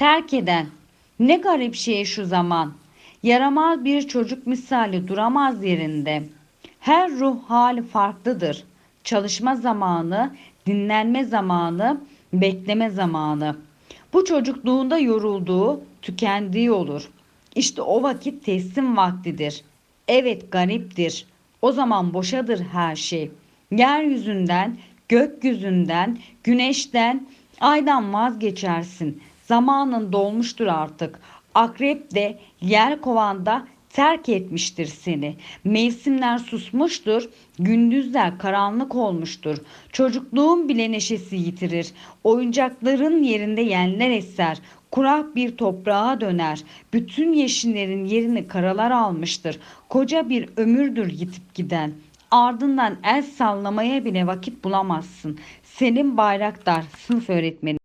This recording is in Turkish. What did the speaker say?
terk eden. Ne garip şey şu zaman. Yaramaz bir çocuk misali duramaz yerinde. Her ruh hali farklıdır. Çalışma zamanı, dinlenme zamanı, bekleme zamanı. Bu çocukluğunda yorulduğu, tükendiği olur. İşte o vakit teslim vaktidir. Evet gariptir. O zaman boşadır her şey. Yeryüzünden, gökyüzünden, güneşten, aydan vazgeçersin. Zamanın dolmuştur artık. Akrep de yer kovanda terk etmiştir seni. Mevsimler susmuştur, gündüzler karanlık olmuştur. Çocukluğun bile neşesi yitirir. Oyuncakların yerinde yenler eser. Kurak bir toprağa döner. Bütün yeşillerin yerini karalar almıştır. Koca bir ömürdür yitip giden. Ardından el sallamaya bile vakit bulamazsın. Selim Bayraktar, sınıf öğretmeni.